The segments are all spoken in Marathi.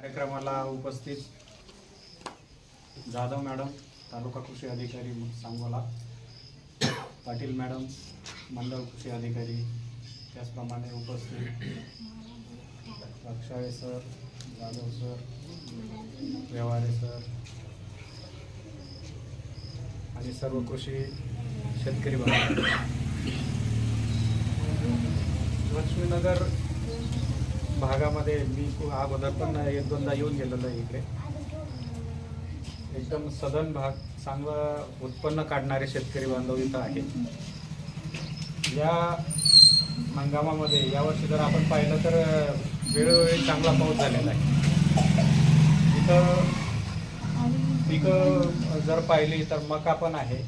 कार्यक्रमाला उपस्थित जाधव मॅडम तालुका कृषी अधिकारी सांगोला पाटील मॅडम मंडळ कृषी अधिकारी त्याचप्रमाणे उपस्थित Rakshale sir Jadhav sir Vyavahare sir आणि सर्व कृषी शेतकरी बांधव लक्ष्मीनगर भागामध्ये मी अगोदर पण एक दोनदा येऊन गेलेलो आहे इकडे. एकदम सदन भाग चांगलं उत्पन्न काढणारे शेतकरी बांधव इथं आहेत. या हंगामामध्ये यावर्षी जर आपण पाहिलं तर वेळोवेळी चांगला पाऊस झालेला आहे. इथं पिकं जर पाहिली तर मका पण आहे.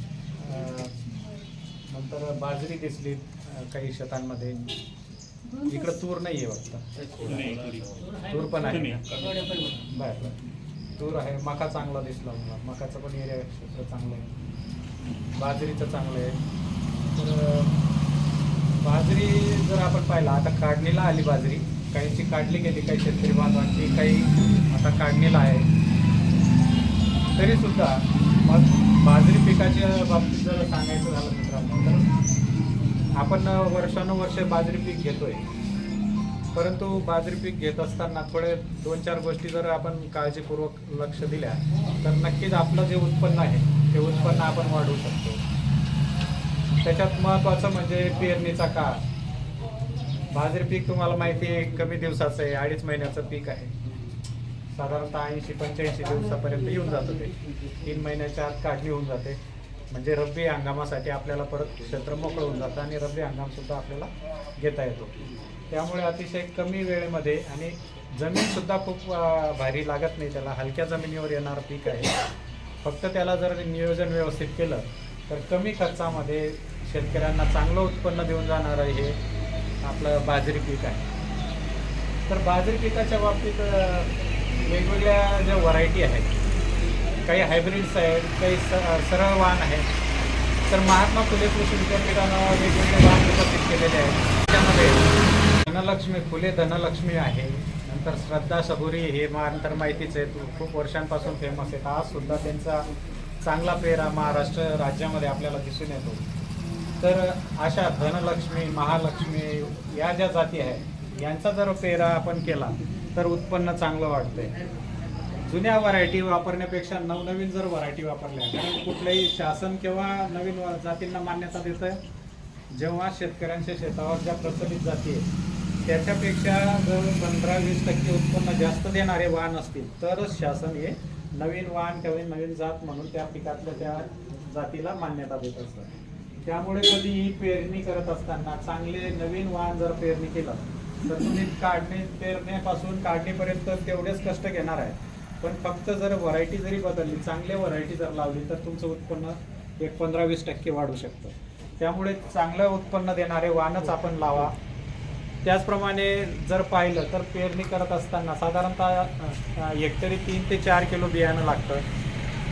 नंतर बाजरी दिसली काही शेतांमध्ये. इकडं तूर नाही आहे. वाटतं तूर पण आहे. बर बर. तूर आहे. मका चांगला दिसला मला. मकाचं पण एरिया क्षेत्र चांगलं आहे. बाजरीचं चांगलं आहे. तर बाजरी जर आपण पाहिलं आता काढणीला आली बाजरी. काहींची काढली गेली काही शेतकरी बांधवांची काही आता काढणीला आहे. तरी सुद्धा मग बाजरी पिकाच्या बाबतीत जर सांगायचं झालं आपण वर्षानुवर्ष बाजरी पीक घेतोय. परंतु बाजरी पीक घेत असताना थोडे दोन चार गोष्टी जर आपण काळजीपूर्वक लक्ष दिल्या तर नक्कीच आपलं जे उत्पन्न आहे ते उत्पन्न आपण वाढवू शकतो. त्याच्यात महत्त्वाचं म्हणजे पेरणीचा काळ. बाजरी पीक तुम्हाला माहिती आहे कमी दिवसाचं आहे अडीच महिन्याचं पीक आहे. साधारणतः ऐंशी पंच्याऐंशी दिवसापर्यंत येऊन जातं ते. तीन महिन्याच्या आत काढणी होऊन जाते. म्हणजे रब्बी हंगामासाठी आपल्याला परत क्षेत्र मोकळं होऊन जातं आणि रब्बी हंगामसुद्धा आपल्याला घेता येतो. त्यामुळे अतिशय कमी वेळेमध्ये आणि जमीनसुद्धा खूप भारी लागत नाही त्याला. हलक्या जमिनीवर येणारं पीक आहे. फक्त त्याला जर नियोजन व्यवस्थित केलं तर कमी खर्चामध्ये शेतकऱ्यांना चांगलं उत्पन्न देऊन जाणारं हे आपलं बाजरी पीक आहे. तर बाजरी पिकाच्या बाबतीत वेगवेगळ्या ज्या व्हरायटी आहेत काही हायब्रिड्स आहेत काही स सरळ वाण आहेत. तर महात्मा फुले कृषी विद्यापीठानं वेगवेगळे वाहन विकसित केलेले आहेत? त्यामध्ये धनलक्ष्मी फुले धनलक्ष्मी आहे. नंतर श्रद्धा सबुरी हे मा नंतर माहितीच आहे खूप वर्षांपासून फेमस आहेत. आज सुद्धा त्यांचा चांगला पेरा महाराष्ट्र राज्यामध्ये आपल्याला दिसून येतो. तर अशा धनलक्ष्मी महालक्ष्मी या ज्या जाती आहेत यांचा जर पेरा आपण केला तर उत्पन्न चांगलं वाढतंय. जुन्या व्हरायटी वापरण्यापेक्षा नवनवीन जर व्हरायटी वापरल्या कारण कुठलंही शासन किंवा नवीन जातींना मान्यता देतं जेव्हा शेतकऱ्यांच्या शेतावर ज्या प्रचलित जाती आहेत त्याच्यापेक्षा जर पंधरा वीस टक्के उत्पन्न जास्त देणारे वाहन असतील तरच शासन हे नवीन वाहन किंवा नवीन जात म्हणून त्या पिकातल्या त्या जातीला मान्यता देत असतं. त्यामुळे कधीही पेरणी करत असताना चांगले नवीन वाहन जर पेरणी केलं तर तुम्ही काढणी पेरण्यापासून काढणीपर्यंत तेवढेच कष्ट घेणार आहे पण फक्त जर व्हरायटी जरी बदलली चांगली व्हरायटी जर लावली तर तुमचं उत्पन्न एक पंधरा वीस टक्के वाढू शकतं. त्यामुळे चांगलं उत्पन्न देणारे वाहनच आपण लावा. त्याचप्रमाणे जर पाहिलं तर पेरणी करत असताना साधारणतः हेक्टरी तीन ते चार किलो बियाणं लागतं.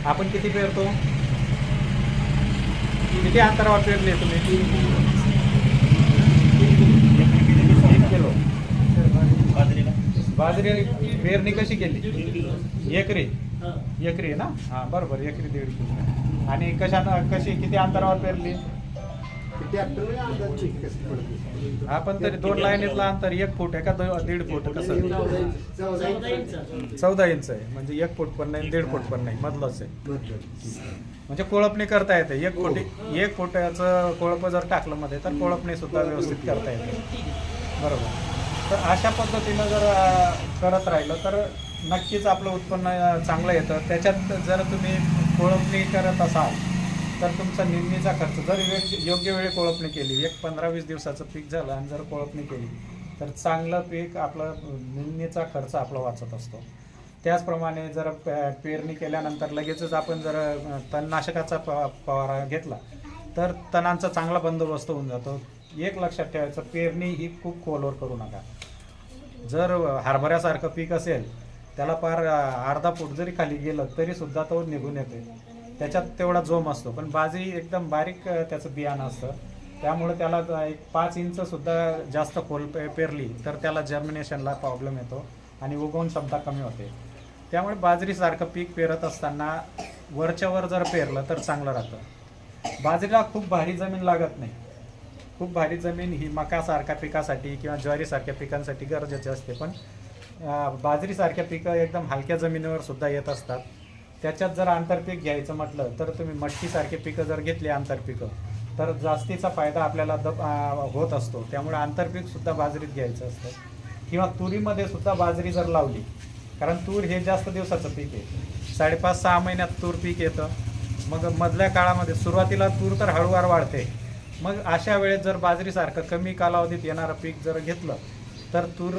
आपण किती पेरतो? किती अंतरावर पेरले तुम्ही एक किलो बाजरी पेरणी कशी केली? एकरी. एकरी ना? हां बरोबर. एकरी दीड किलो. आणि कशानं कशी किती अंतरावर पेरली? हा पण तरी दोन लाईनीतलं अंतर एक फूट आहे का दो- दीड फूट? कसं? चौदा इंच. आहे. म्हणजे एक फूट पण नाही दीड फूट पण नाही. मधलंच आहे. म्हणजे कोळपणी करता येते. एक फुटी एक फुटाचं कोळप जर टाकलं मध्ये तर कोळपणी सुद्धा व्यवस्थित करता येते. बरोबर. तर अशा पद्धतीनं जर करत राहिलं तर नक्कीच आपलं उत्पन्न चांगलं येतं. त्याच्यात जर तुम्ही कोळपणी करत असाल तर तुमचा निंदणीचा खर्च जर योग्य वेळी कोळपणी केली एक पंधरा वीस दिवसाचं पीक झालं आणि जर कोळपणी केली तर चांगलं पीक आपलं निंदणीचा खर्च आपला वाचत असतो. त्याचप्रमाणे जर पेरणी केल्यानंतर लगेचच आपण जर तणनाशकाचा प फवारा घेतला तर तणांचा चांगला बंदोबस्त होऊन जातो. एक लक्षात ठेवायचं पेरणी ही खूप खोलवर करू नका. जर हरभऱ्यासारखं पीक असेल त्याला पार अर्धा फूट जरी खाली गेलं तरी सुद्धा तो निघून येते त्याच्यात तेवढा जोम असतो. पण बाजरी एकदम बारीक त्याचं बियाणं असतं. त्यामुळे त्याला एक पाच इंच सुद्धा जास्त खोल पे पेरली तर त्याला जर्मिनेशनला प्रॉब्लेम येतो आणि उगवून क्षमता कमी होते. त्यामुळे बाजरीसारखं पीक पेरत असताना वरच्यावर जर पेरलं तर चांगलं राहतं. बाजरीला खूप भारी जमीन लागत नाही. खूप भारी जमीन ही मकासारख्या पिकासाठी किंवा ज्वारीसारख्या पिकांसाठी गरजेची असते. पण बाजरीसारख्या पिकं एकदम हलक्या जमिनीवर सुद्धा येत असतात. त्याच्यात जर आंतरपीक घ्यायचं म्हटलं तर तुम्ही मटकीसारखे पिकं जर घेतली आंतरपिकं तर जास्तीचा फायदा आपल्याला द होत असतो. त्यामुळे आंतरपीकसुद्धा बाजरीत घ्यायचं असतं. किंवा तुरीमध्ये सुद्धा बाजरी जर लावली कारण तूर हे जास्त दिवसाचं पीक आहे. साडेपाच सहा महिन्यात तूर पीक येतं. मग मधल्या काळामध्ये सुरुवातीला तूर तर हळूवार वाढते. मग अशा वेळेस जर बाजरीसारखं कमी कालावधीत येणारं पीक जर घेतलं तर तूर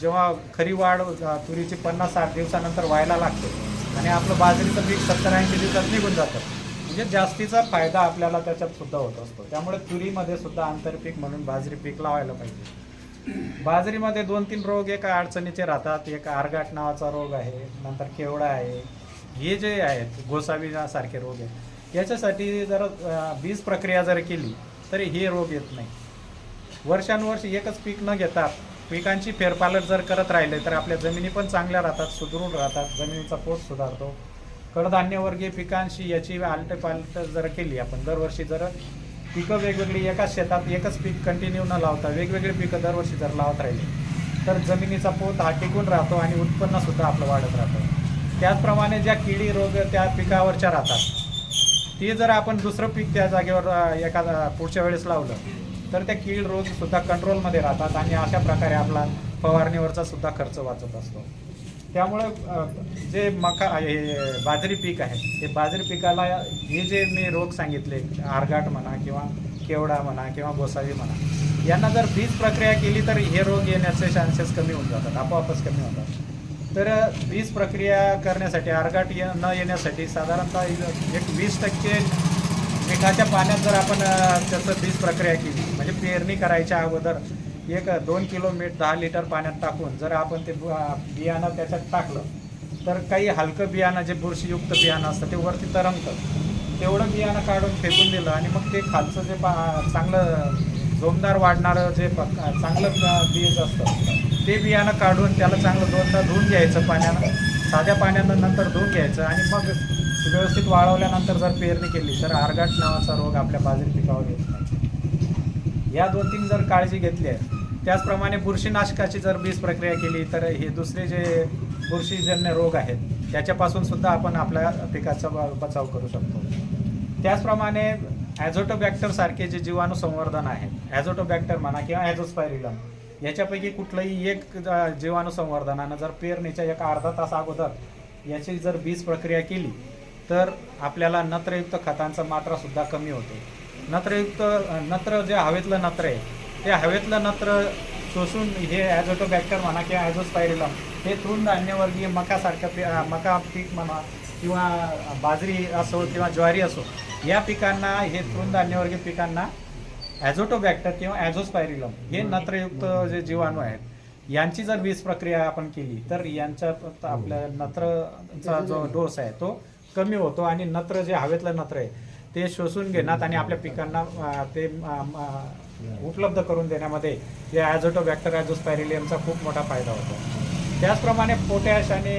जेव्हा खरी वाढ तुरीची पन्नास साठ दिवसानंतर व्हायला लागते आणि आपलं बाजरीचं पीक सत्तर ऐंशी दिवसात निघून जातं. म्हणजे जास्तीचा फायदा आपल्याला त्याच्यात सुद्धा होत असतो. त्यामुळे तुरीमध्ये सुद्धा आंतरपीक म्हणून बाजरी पीक लावायला पाहिजे. बाजरीमध्ये दोन तीन रोग एका अडचणीचे राहतात. एक आरगाट नावाचा रोग आहे नंतर केवडा आहे. हे जे आहेत गोसावी सारखे रोग आहेत. याच्यासाठी जर बीज प्रक्रिया जर केली तरी हे रोग येत नाही. वर्षानुवर्ष एकच पीक न घेता पिकांची फेरपालट जर करत राहिले तर आपल्या जमिनी पण चांगल्या राहतात सुदृढ राहतात जमिनीचा पोत सुधारतो. कडधान्यवर्गीय पिकांशी याची आलटपालट जर केली आपण दरवर्षी जर पिकं वेगवेगळी एकाच शेतात एकच पीक कंटिन्यू न लावता वेगवेगळी पिकं दरवर्षी जर लावत राहिली तर जमिनीचा पोत हा टिकून राहतो आणि उत्पन्नसुद्धा आपलं वाढत राहतं. त्याचप्रमाणे ज्या किडी रोग त्या पिकावरच्या राहतात ते जर आपण दुसरं पीक त्या जागेवर एखादा पुढच्या वेळेस लावलं तर त्या कीड रोग सुद्धा कंट्रोलमध्ये राहतात आणि अशा प्रकारे आपला फवारणीवरचा सुद्धा खर्च वाचत असतो. त्यामुळे जे मका हे बाजरी पीक आहे हे बाजरी पिकाला हे जे मी रोग सांगितले आरगाट म्हणा किंवा केवडा म्हणा किंवा गोसावी म्हणा यांना जर बीज प्रक्रिया केली तर हे रोग येण्याचे चान्सेस कमी होऊन जातात आपोआपच कमी होतात. तर वीज प्रक्रिया करण्यासाठी आरगाट ये न येण्यासाठी साधारणतः एक वीस टक्के मिठाच्या पाण्यात जर आपण त्याचं वीज प्रक्रिया केली म्हणजे पेरणी करायच्या अगोदर एक दोन किलोमीटर दहा लिटर पाण्यात टाकून जर आपण ते बियाणं त्याच्यात टाकलं तर काही हलकं बियाणं जे बुरशीयुक्त बियाणं असतं ते वरती तरंगतं. तेवढं बियाणं काढून फेकून दिलं आणि मग ते खालचं जे पा चांगलं जोमदार वाढणारं जे प- चांगलं बीज असतं ते बियाणं काढून त्याला चांगलं दोनदा धुवून घ्यायचं पाण्यानं. साध्या पाण्यानं नंतर धुवून घ्यायचं आणि मग व्यवस्थित वाळवल्यानंतर जर पेरणी केली तर आरगाट नावाचा रोग आपल्या बाजरी पिकावर येत नाही. या दोन तीन जर काळजी घेतली आहे त्याचप्रमाणे बुरशीनाशकाची जर बीज प्रक्रिया केली तर हे दुसरे जे बुरशीजन्य रोग आहेत त्याच्यापासून सुद्धा आपण आपल्या पिकाचा बचाव करू शकतो. त्याचप्रमाणे ॲझोटोबॅक्टरसारखे जे जीवाणू संवर्धन आहे ॲझोटोबॅक्टर म्हणा किंवा ॲझोस्पायरिलम याच्यापैकी कुठलंही एक ज- जीवाणू संवर्धनानं जर पेरणीच्या एक अर्धा तास अगोदर याची जर बीज प्रक्रिया केली तर आपल्याला नत्रयुक्त खतांचा मात्रा सुद्धा कमी होतो. नत्रयुक्त नत्र जे हवेतलं नत्र आहे ते हवेतलं नत्र शोषून हे ॲझोटोबॅक्टर म्हणा किंवा ॲझोस्पायरिलम हे तृणधान्यवर्गीय मकासारख्या पी मका पीक म्हणा किंवा बाजरी असो किंवा ज्वारी असो या पिकांना हे तृणधान्यवर्गीय पिकांना ॲझोटोबॅक्टर किंवा ॲझोस्पायरिलम हे नत्रयुक्त जे जीवाणू आहेत यांची जर वीज प्रक्रिया आपण केली तर यांच्यात आपल्या नत्रचा जो डोस आहे तो कमी होतो आणि नत्र जे हवेतलं नत्र आहे ते शोषून घेण्यात आणि आपल्या पिकांना ते उपलब्ध करून देण्यामध्ये या ॲझोटोबॅक्टर ॲझोस्पायरिलियमचा खूप मोठा फायदा होतो. त्याचप्रमाणे पोटॅश आणि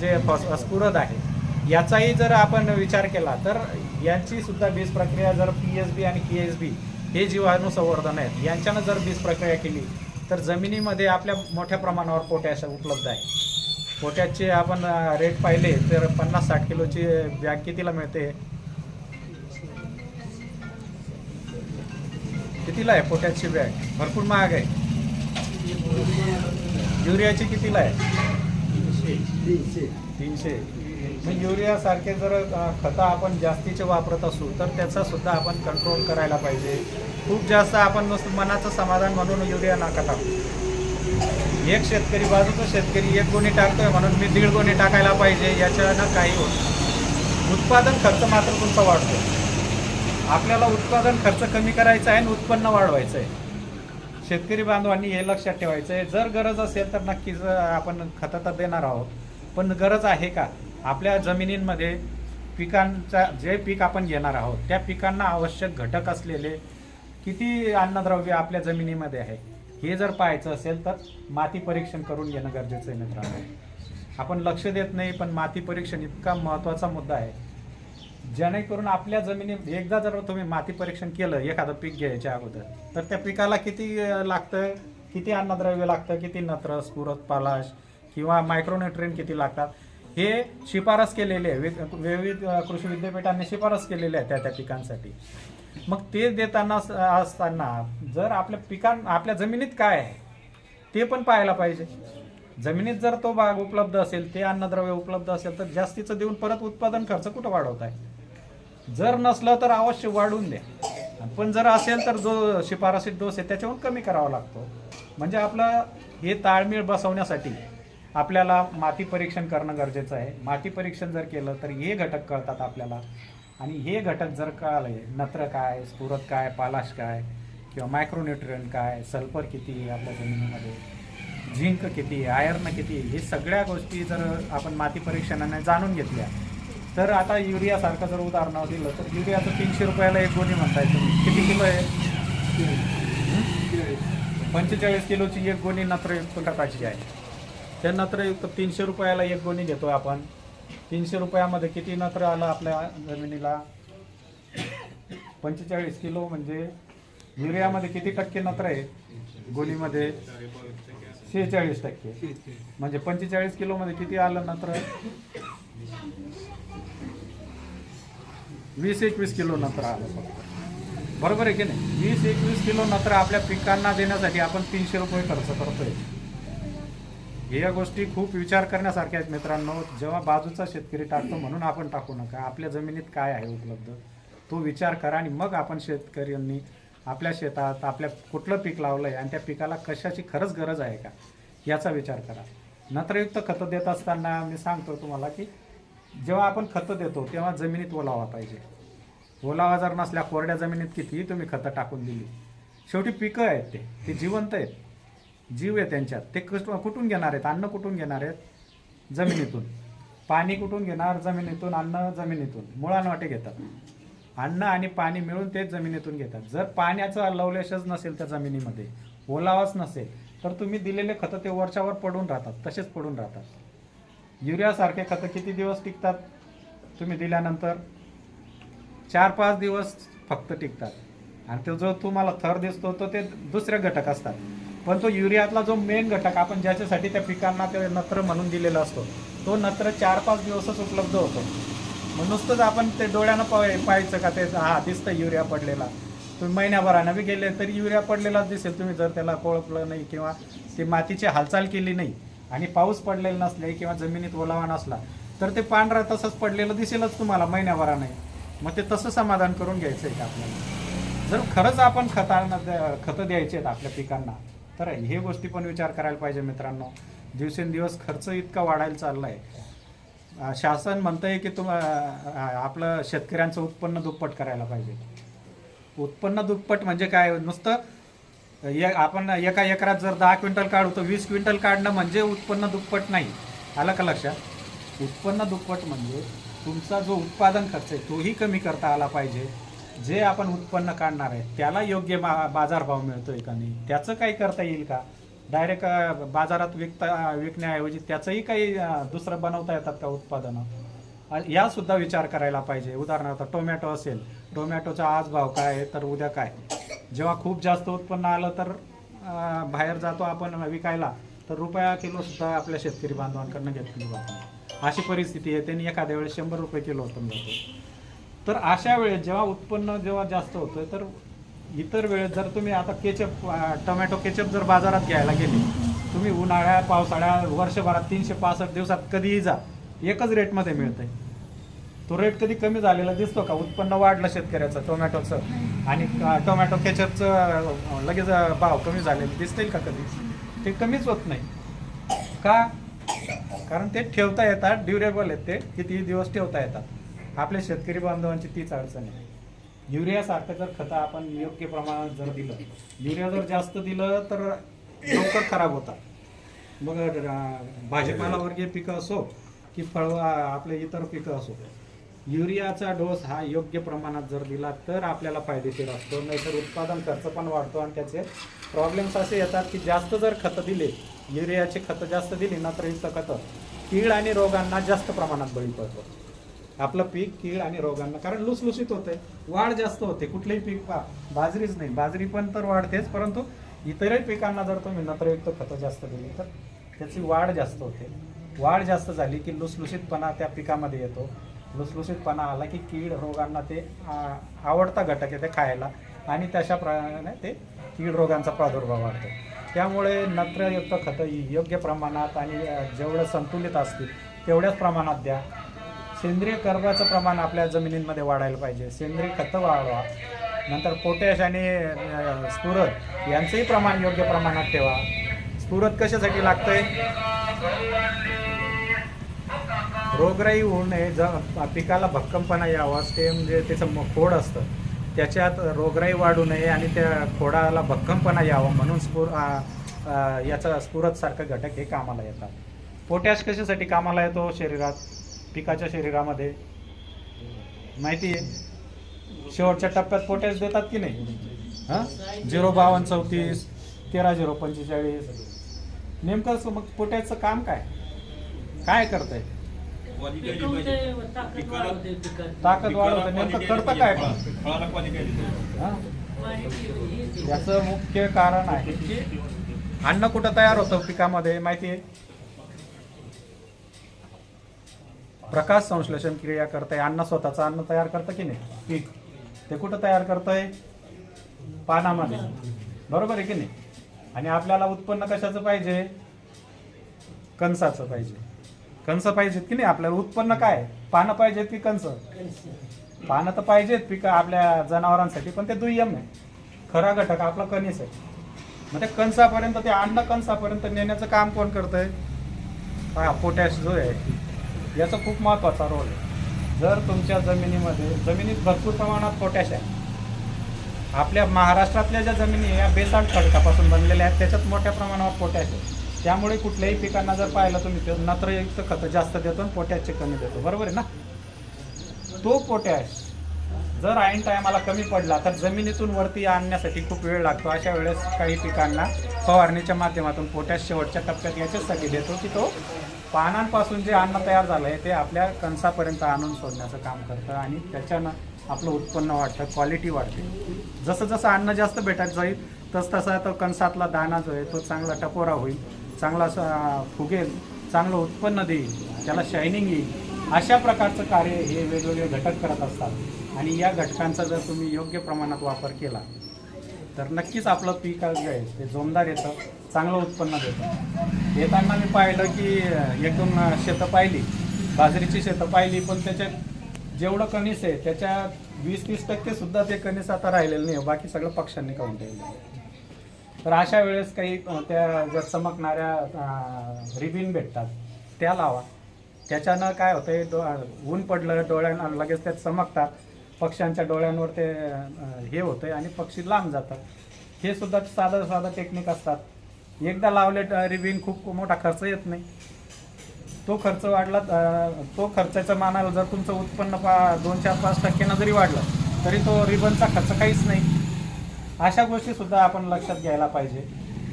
जे स्फुरद आहे याचाही जर आपण विचार केला तर यांची सुद्धा बीज प्रक्रिया जर पी एस बी आणि के एस बी हे जीवाणू संवर्धन आहेत. यांच्यानं जर बीज प्रक्रिया केली तर जमिनीमध्ये आपल्या मोठ्या प्रमाणावर पोटॅश उपलब्ध आहे. पोटॅशचे आपण रेट पाहिले तर पन्नास साठ किलोची बॅग कितीला मिळते? कितीला आहे पोटॅशची बॅग भरपूर महाग आहे. युरियाची कितीला आहे? तीनशे. मग युरियासारखे जर खतं आपण जास्तीचे वापरत असू तर त्याचा सुद्धा आपण कंट्रोल करायला पाहिजे. खूप जास्त आपण नुसतं मनाचं समाधान म्हणून युरिया नाका टाकू एक शेतकरी बाजूचा शेतकरी एक गोणी टाकतोय म्हणून मी दीड गोणी टाकायला पाहिजे याच्यानं काही होत उत्पादन खर्च मात्र तुमचा वाढतो. आपल्याला उत्पादन खर्च कमी करायचा आहे आणि उत्पन्न वाढवायचं आहे. शेतकरी बांधवांनी हे लक्षात ठेवायचं आहे. जर गरज असेल तर नक्कीच आपण खतं तर देणार आहोत. पण गरज आहे का? आपल्या जमिनींमध्ये पिकांचा जे पीक आपण घेणार आहोत त्या पिकांना आवश्यक घटक असलेले किती अन्नद्रव्य आपल्या जमिनीमध्ये आहे हे जर पाहायचं असेल तर माती परीक्षण करून घेणं गरजेचं आहे मित्रांनो. आपण लक्ष देत नाही पण माती परीक्षण इतका महत्त्वाचा मुद्दा आहे. जेणेकरून आपल्या जमिनी एकदा जर तुम्ही माती परीक्षण केलं एखादं पीक घ्यायच्या अगोदर तर त्या पिकाला किती लागतं? किती अन्नद्रव्य लागतं? किती नत्र पुरत पालाश किंवा मायक्रोन्युट्रियन किती लागतात? हे शिफारस केलेले आहे विविध कृषी विद्यापीठांनी शिफारस केलेली आहे त्या त्या पिकांसाठी. मग ते देताना असताना जर आपल्या पिकां आपल्या जमिनीत काय आहे ते पण पाहायला पाहिजे. जमिनीत जर तो भाग उपलब्ध असेल ते अन्नद्रव्य उपलब्ध असेल तर जास्तीचं देऊन परत उत्पादन खर्च कुठं वाढवत आहे जर नसलं तर अवश्य वाढवून द्या. पण जर असेल तर जो शिफारसीत डोस आहे त्याच्याहून कमी करावा लागतो. म्हणजे आपलं हे ताळमेळ बसवण्यासाठी आपल्याला माती परीक्षण करणं गरजेचं आहे. माती परीक्षण जर केलं तर हे घटक कळतात आपल्याला. आणि हे घटक जर कळाले नत्र काय स्फुरत काय पालाश काय किंवा मायक्रोन्युट्रियन काय सल्फर किती आहे आपल्या जमिनीमध्ये झिंक किती आयर्न किती हे सगळ्या गोष्टी जर आपण माती परीक्षणाने जाणून घेतल्या तर आता युरियासारखं जर उदाहरण दिलं तर युरियाचं तीनशे रुपयाला एक गोणी म्हणताय तुम्ही. किती किलो आहे? पंचेचाळीस किलोची एक गोणी नत्रयुक्त खताची आहे. त्या नत्रयुक्त तीनशे रुपयाला एक गोणी घेतो आपण. तीनशे रुपयामध्ये किती नत्र आलं आपल्या जमिनीला? पंचेचाळीस किलो म्हणजे युरियामध्ये किती टक्के नत्र आहे? गोणीमध्ये शेहेचाळीस टक्के. म्हणजे पंचेचाळीस किलोमध्ये किती आलं नत्र? वीस एकवीस किलो नत्र आलं फक्त. बरोबर आहे की नाही? वीस एकवीस किलो नत्र आपल्या पिकांना देण्यासाठी आपण तीनशे रुपये खर्च करतोय. या गोष्टी खूप विचार करण्यासारख्या आहेत मित्रांनो. जेव्हा बाजूचा शेतकरी टाकतो म्हणून आपण टाकू नका. आपल्या जमिनीत काय आहे उपलब्ध? तो विचार करा आणि मग आपण शेतकऱ्यांनी आपल्या शेतात आपल्या कुठलं पीक लावलं आहे आणि त्या पिकाला कशाची खरंच गरज आहे का? याचा विचार करा. नत्रयुक्त खतं देत असताना मी सांगतो तुम्हाला की जेव्हा आपण खतं देतो तेव्हा जमिनीत ओलावा पाहिजे. ओलावा जर नसल्या कोरड्या जमिनीत कितीही तुम्ही खतं टाकून दिली. शेवटी पिकं आहेत ते. ते जिवंत आहेत. जीव आहे त्यांच्यात. ते कस कुठून घेणार आहेत? अन्न कुठून घेणार आहेत? जमिनीतून. पाणी कुठून घेणार? जमिनीतून. अन्न जमिनीतून. मुळांवाटे घेतात. अन्न आणि पाणी मिळून तेच जमिनीतून घेतात. जर पाण्याचा लवलेशच नसेल त्या जमिनीमध्ये ओलावाच नसेल तर तुम्ही दिलेले खतं ते वरच्यावर पडून राहतात. तसेच पडून राहतात. युरियासारखे खतं किती दिवस टिकतात? तुम्ही दिल्यानंतर चार पाच दिवस फक्त टिकतात. आणि तो जो तुम्हाला थर दिसतो तो ते दुसरे घटक असतात. पण तो युरियातला जो मेन घटक आपण ज्याच्यासाठी त्या पिकांना ते नत्र म्हणून दिलेला असतो तो नत्र चार पाच दिवसच उपलब्ध होतो. मग नुसतंच आपण ते डोळ्यानं पाय पाहायचं का ते हा दिसतं युरिया पडलेला. तुम्ही महिन्याभरानं बी गेले तरी युरिया पडलेलाच दिसेल तुम्ही जर त्याला कोळपलं नाही किंवा ते मातीची हालचाल केली नाही आणि पाऊस पडलेला नसले किंवा जमिनीत ओलावा नसला तर ते पांढरा तसंच पडलेलं दिसेलच तुम्हाला महिन्याभराने. मग ते तसं समाधान करून घ्यायचं आहे का आपल्याला? जर खरंच आपण खतांना द्या- खतं द्यायचे आहेत आपल्या पिकांना तर हे गोष्टी पण विचार करायला पाहिजे मित्रांनो. दिवसेंदिवस खर्च इतका वाढायला चालला आहे शासन म्हणतंय की तुम आपलं शेतकऱ्यांचं उत्पन्न दुप्पट करायला पाहिजे. उत्पन्न दुप्पट म्हणजे काय? नुसतं ये आपण एका एकरात जर दहा क्विंटल काढू तर वीस क्विंटल काढणं म्हणजे उत्पन्न दुप्पट नाही. आलं का लक्षात? उत्पन्न दुप्पट म्हणजे तुमचा जो उत्पादन खर्च आहे तोही कमी करता आला पाहिजे. जे आपण उत्पन्न काढणार आहे त्याला योग्य बाजारभाव मिळतोय का नाही? त्याचं काही करता येईल का? डायरेक्ट बाजारात विकता विकण्याऐवजी त्याचंही काही दुसरं बनवता येतात का उत्पादनं? या सुद्धा विचार करायला पाहिजे. उदाहरणार्थ टोमॅटो असेल. टोमॅटोचा आज भाव काय आहे तर उद्या काय? जेव्हा खूप जास्त उत्पन्न आलं तर बाहेर जातो आपण विकायला तर रुपया किलो सुद्धा आपल्या शेतकरी बांधवांकडनं घेतली जातो. अशी परिस्थिती आहे. त्यांनी एखाद्या वेळेस शंभर रुपये किलो उत्पन्न जातो तर अशा वेळेस जेव्हा उत्पन्न जेव्हा जास्त होतं तर इतर वेळेस जर तुम्ही आता केचप टोमॅटो केचप जर बाजारात घ्यायला गेले तुम्ही उन्हाळ्या पावसाळ्या वर्षभरात तीनशे पासष्ट दिवसात कधीही जा एकच रेटमध्ये मिळतंय. तो रेट कधी कमी झालेला दिसतो का? उत्पन्न वाढलं शेतकऱ्याचं टोमॅटोचं. आणि टोमॅटो केचपचं लगेच भाव कमी झालेला दिसतील का कधी? ते कमीच होत नाही. का? कारण ते ठेवता येतात ड्युरेबल आहेत ते कितीही दिवस ठेवता येतात. आपल्या शेतकरी बांधवांची तीच अडचण आहे. युरियासारखं जर खतं आपण योग्य प्रमाणात जर दिलं युरिया जर जास्त दिलं तर लवकर खराब होतात. मग भाजीपालावर्गीय भाजीपाला वर्गीय पिकं असो की फळ आपले इतर पिकं असो युरियाचा डोस हा योग्य प्रमाणात जर दिला तर आपल्याला फायदेशीर असतो. नाहीतर उत्पादन खर्च पण वाढतो आणि त्याचे प्रॉब्लेम्स असे येतात की जास्त जर खतं दिले युरियाची खतं जास्त दिली ना तर खतं कीड आणि रोगांना जास्त प्रमाणात बळी पडतो. आपलं पीक कीड आणि रोगांना कारण लुसलुसीत होते वाढ जास्त होते. कुठलंही पीक पा बाजरीच नाही. बाजरी पण तर वाढतेच परंतु इतरही पिकांना जर तुम्ही नत्रयुक्त खतं जास्त दिली तर त्याची वाढ जास्त होते. वाढ जास्त झाली की लुसलुसीतपणा त्या पिकामध्ये येतो. लुसलुसीतपणा आला की कीड रोगांना ते आवडता घटक आहे ते खायला. आणि तशा प्रमाणे ते कीड रोगांचा प्रादुर्भाव वाढतो. त्यामुळे नत्रयुक्त खतं योग्य प्रमाणात आणि जेवढं संतुलित असतील तेवढ्याच प्रमाणात द्या. सेंद्रिय कर्बाचं प्रमाण आपल्या जमिनींमध्ये वाढायला पाहिजे. सेंद्रिय खतं वाढवा नंतर पोटॅश आणि अ, स्फुरद यांचंही प्रमाण योग्य प्रमाणात ठेवा. स्फुरद कशासाठी लागतंय? रोगराई होऊ नये ज पिकाला भक्कमपणा यावा स्टेम जे म्हणजे त्याचं खोड असतं. त्याच्यात रोगराई वाढू नये आणि त्या खोडाला भक्कमपणा यावा म्हणून स्फुर याचा स्फुरतसारखं घटक हे कामाला येतात. पोटॅश कशासाठी कामाला येतो? शरीरात. पिकाच्या शरीरामध्ये. माहिती आहे? शेवटच्या टप्प्यात पोटॅश देतात की नाही? हां? झिरो बावन्न चौतीस तेरा झिरो पंचेचाळीस. नेमकं मग पोटॅशचं काम काय? काय करतंय? ताकद वाढवतं नेमकं करतं काय पण? याचं मुख्य कारण आहे की अन्न कुठं तयार होतं पिकामध्ये? माहिती आहे? प्रकाश संश्लेषण क्रिया करतंय अन्न स्वतःचं अन्न तयार करतं की नाही? पीक. ते कुठं तयार करतंय? पानामध्ये. बरोबर आहे की नाही? आणि आपल्याला उत्पन्न कशाचं पाहिजे? कणसाचं पाहिजे. कंस पाहिजेत की नाही आपल्याला? उत्पन्न काय? पानं पाहिजेत की कंस? पानं तर पाहिजेत पिकं आपल्या जनावरांसाठी पण ते दुय्यम आहे. खरा घटक आपला कणीस आहे. मग ते कणसापर्यंत ते अन्न कणसापर्यंत नेण्याचं काम कोण करतंय? हा पोटॅश जो आहे याचा खूप महत्त्वाचा रोल आहे. जर तुमच्या जमिनीमध्ये जमिनीत भरपूर प्रमाणात पोटॅश आहे. आपल्या महाराष्ट्रातल्या ज्या जमिनी आहे या बेसाल्ट खडकापासून बनलेल्या आहेत त्याच्यात मोठ्या प्रमाणावर पोटॅश आहे. त्यामुळे कुठल्याही पिकांना जर पाहिलं तुम्ही ते नत्रयुक्त खतं जास्त देतो आणि पोटॅशचे कमी देतो. बरोबर आहे ना? तो पोटॅश जर ऐन टायमाला कमी पडला तर जमिनीतून वरती आणण्यासाठी खूप वेळ लागतो. अशा वेळेस काही पिकांना फवारणीच्या माध्यमातून पोटॅश शेवटच्या टप्प्यात याच्यासाठी देतो की तो पानांपासून जे अन्न तयार झालं आहे ते आपल्या कणसापर्यंत आणून सोडण्याचं काम करतं आणि त्याच्यानं आपलं उत्पन्न वाढतं क्वालिटी वाढते. जसं जसं अन्न जास्त भेटत जाईल तस तसा तो कणसातला दाणा जो आहे तो चांगला टपोरा होईल चांगला फुगेल चांगलं उत्पन्न देईल त्याला शायनिंग येईल. अशा प्रकारचं कार्य हे वेगवेगळे घटक करत असतात. आणि या घटकांचा जर तुम्ही योग्य प्रमाणात वापर केला तर नक्कीच आपलं पीक जे आहे ते जोमदार येतं. चांगलं उत्पन्न देतं. येताना मी पाहिलं की एक दोन शेतं पाहिली बाजरीची शेतं पाहिली पण त्याच्यात जेवढं कणीस आहे त्याच्यात वीस तीस टक्के सुद्धा ते कणीस आता राहिलेलं नाही बाकी सगळं पक्ष्यांनी खाऊन ठेवलं तर अशा वेळेस काही त्या जर चमकणाऱ्या रिबिन भेटतात त्या लावा. त्याच्यानं काय होतंय डो ऊन पडलं डोळ्यांना लगेच त्या चमकतात. पक्ष्यांच्या डोळ्यांवर ते हे होतंय आणि पक्षी लांब जातात. हे सुद्धा साधं साधं टेक्निक असतात. एकदा लावले रिबिन खूप मोठा खर्च येत नाही. तो खर्च वाढला तो खर्चाच्या मानाला जर तुमचं उत्पन्न पा दोन चार पाच टक्क्यानं जरी वाढलं तरी तो रिबनचा खर्च काहीच नाही. अशा गोष्टीसुद्धा आपण लक्षात घ्यायला पाहिजे.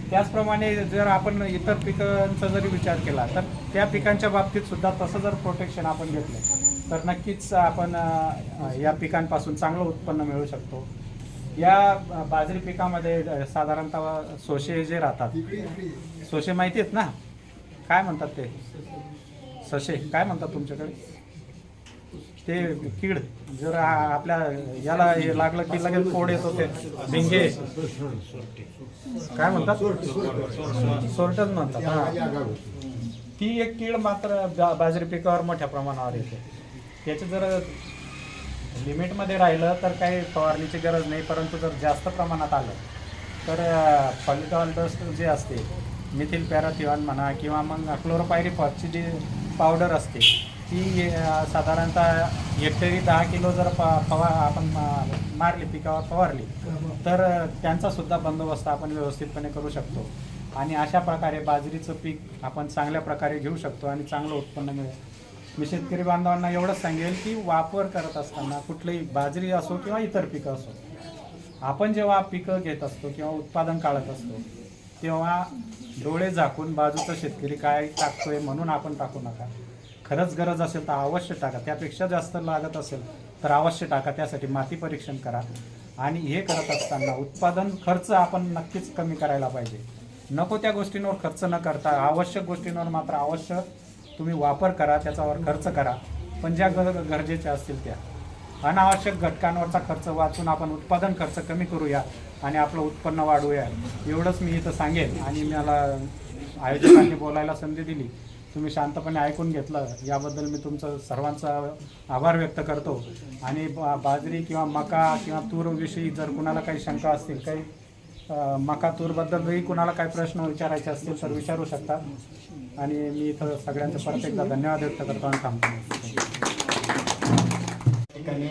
त्याचप्रमाणे जर आपण इतर पिकांचा जरी विचार केला तर त्या पिकांच्या बाबतीतसुद्धा तसं जर प्रोटेक्शन आपण घेतलं तर नक्कीच आपण या पिकांपासून चांगलं उत्पन्न मिळू शकतो. या बाजरी पिकामध्ये साधारणतः सोशे जे राहतात. सोशे माहिती आहेत ना? काय म्हणतात ते? सशे काय म्हणतात तुमच्याकडे? ते कीड जर आपल्या याला हे लागलं की लगेच फोड येत होते भिंगे काय म्हणतात? सोर्टच म्हणतात हा. ती एक कीड मात्र बाजरी पिकावर मोठ्या प्रमाणावर येते. त्याचे जर लिमिटमध्ये राहिलं तर काही फवारणीची गरज नाही परंतु जर जास्त प्रमाणात आलं तर पॉलिटॉल डस्ट जे असते मिथिल पॅराथिऑन म्हणा किंवा मग क्लोरोपायरिफॉसची जी पावडर असते ती साधारणतः हेक्टरी दहा किलो जर प फवा आपण मारली पिकावर फवारली तर त्यांचासुद्धा बंदोबस्त आपण व्यवस्थितपणे करू शकतो. आणि अशा प्रकारे बाजरीचं पीक आपण चांगल्या प्रकारे घेऊ शकतो आणि चांगलं उत्पन्न मिळेल. मी शेतकरी बांधवांना एवढंच सांगेल की वापर करत असताना कुठलीही बाजरी असो किंवा इतर पिकं असो आपण जेव्हा पिकं घेत असतो किंवा उत्पादन काढत असतो तेव्हा डोळे झाकून बाजूचा शेतकरी काय टाकतोय म्हणून आपण टाकू नका. खरंच गरज असेल तर अवश्य टाका. त्यापेक्षा जास्त लागत असेल तर अवश्य टाका. त्यासाठी माती परीक्षण करा. आणि हे करत असताना उत्पादन खर्च आपण नक्कीच कमी करायला पाहिजे. नको त्या गोष्टींवर खर्च न करता आवश्यक गोष्टींवर मात्र आवश्यक तुम्ही वापर करा त्याच्यावर खर्च करा. पण ज्या गरजेच्या असतील त्या. अनावश्यक घटकांवरचा खर्च वाचून आपण उत्पादन खर्च कमी करूया आणि आपलं उत्पन्न वाढवूया. एवढंच मी इथं सांगेन. आणि मला आयोजकांनी बोलायला संधी दिली. तुम्ही शांतपणे ऐकून घेतलं. याबद्दल मी तुमचं सर्वांचा आभार व्यक्त करतो. आणि बा- बाजरी किंवा मका किंवा तूरविषयी जर कुणाला काही शंका असतील काही मका तूरबद्दलही कुणाला काही प्रश्न विचारायचे असतील तर विचारू शकता. आणि मी इथं सगळ्यांचं परत एकदा धन्यवाद व्यक्त करतो आणि थांबतो. ठिकाणी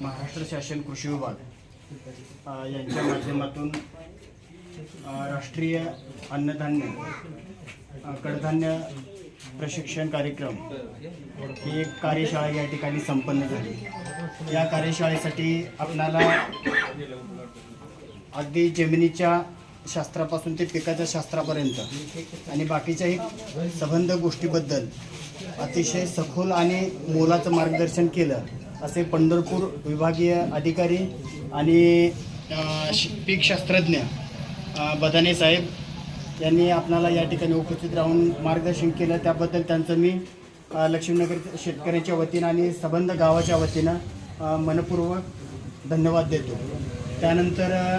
महाराष्ट्र शासन कृषी विभाग यांच्या माध्यमातून राष्ट्रीय अन्नधान्य कडधान्य प्रशिक्षण कार्यक्रम ही एक कार्यशाळा या ठिकाणी संपन्न झाली. या कार्यशाळेसाठी आपणाला अगदी जमिनीच्या शास्त्रापासून ते पिकाच्या शास्त्रापर्यंत. आणि बाकीच्याही संबंध गोष्टीबद्दल अतिशय सखोल आणि मोलाचं मार्गदर्शन केलं असे पंढरपूर विभागीय अधिकारी आणि पीक शास्त्रज्ञ बदाने साहेब यांनी आपणाला या ठिकाणी उपस्थित राहून मार्गदर्शन केलं. त्याबद्दल त्यांचं मी लक्ष्मीनगर शेतकऱ्यांच्या वतीनं आणि सबंध गावाच्या वतीनं मनपूर्वक धन्यवाद देतो. त्यानंतर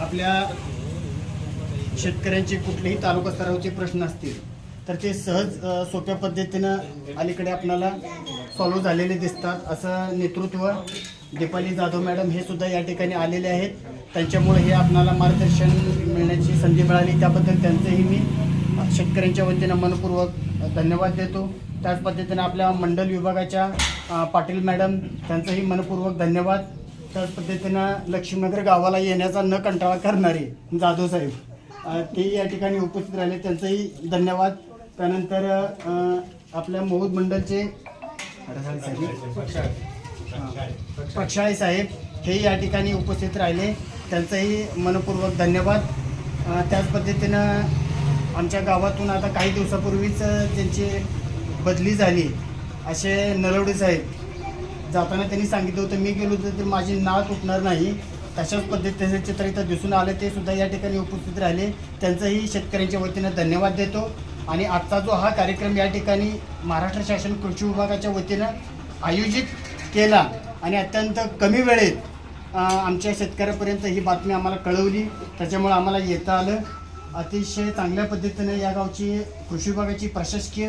आपल्या शेतकऱ्यांचे कुठलेही तालुका स्तरावरचे प्रश्न असतील तर ते सहज सोप्या पद्धतीनं अलीकडे आपल्याला सॉल्व्ह झालेले दिसतात. असं नेतृत्व दीपाली जाधव मॅडम हे सुद्धा या ठिकाणी आलेले आहेत. त्यांच्यामुळे हे आपणाला मार्गदर्शन मिळण्याची संधी मिळाली. त्याबद्दल त्यांचंही मी शेतकऱ्यांच्या वतीनं मनपूर्वक धन्यवाद देतो. त्याच पद्धतीनं आपल्या मंडल विभागाच्या पाटील मॅडम त्यांचंही मनपूर्वक धन्यवाद. त्याच पद्धतीनं लक्ष्मीनगर गावाला येण्याचा न कंटाळा करणारे जाधव साहेब अ, ते या ठिकाणी उपस्थित राहिले. त्यांचंही धन्यवाद. त्यानंतर अ, आपल्या मोहूद मंडलचे रसाळे साहेब पक्षाळे साहेब हे या ठिकाणी उपस्थित राहिले. त्यांचंही मनपूर्वक धन्यवाद. अ, त्याच पद्धतीनं आमच्या गावातून आता काही दिवसापूर्वीच अ, त्यांची बदली झाली. असे नलवडे साहेब जाताना त्यांनी सांगितलं होतं मी गेलो होतो तर माझी नाव तुटणार नाही. तशाच पद्धतीचे चित्र इथं दिसून आले ते सुद्धा या ठिकाणी उपस्थित राहिले. त्यांचंही शेतकऱ्यांच्या वतीनं धन्यवाद देतो. आणि आजचा जो हा कार्यक्रम या ठिकाणी महाराष्ट्र शासन कृषी विभागाच्या वतीनं आयोजित केला आणि अत्यंत कमी वेळेत आमच्या शेतकऱ्यापर्यंत ही बातमी आम्हाला कळवली. त्याच्यामुळे आम्हाला येता आलं. अतिशय चांगल्या पद्धतीने या गावची कृषी विभागाची प्रशासकीय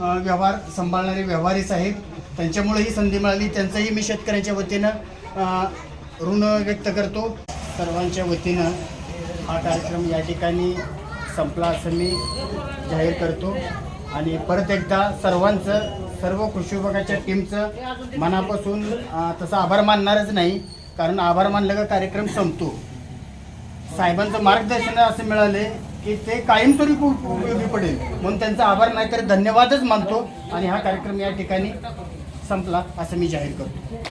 व्यवहार सांभाळणारे व्यवहारी साहेब त्यांच्यामुळे ही संधी मिळाली. त्यांचंही मी शेतकऱ्यांच्या वतीनं ऋण व्यक्त करतो. सर्वांच्या वतीनं हा कार्यक्रम या ठिकाणी संपला असं मी जाहीर करतो. आणि परत एकदा सर्वांचं सर्व कृषी विभागाच्या टीमचं मनापासून तसं आभार मानणारच नाही कारण आभार मानलं का कार्यक्रम संपतो. साहेबांचं मार्गदर्शन असं मिळाले की ते कायमस्वरूपी उपयोगी पडेल. म्हणून त्यांचा आभार नाही तर धन्यवादच मानतो. आणि हा कार्यक्रम या ठिकाणी संपला असं मी जाहीर करतो.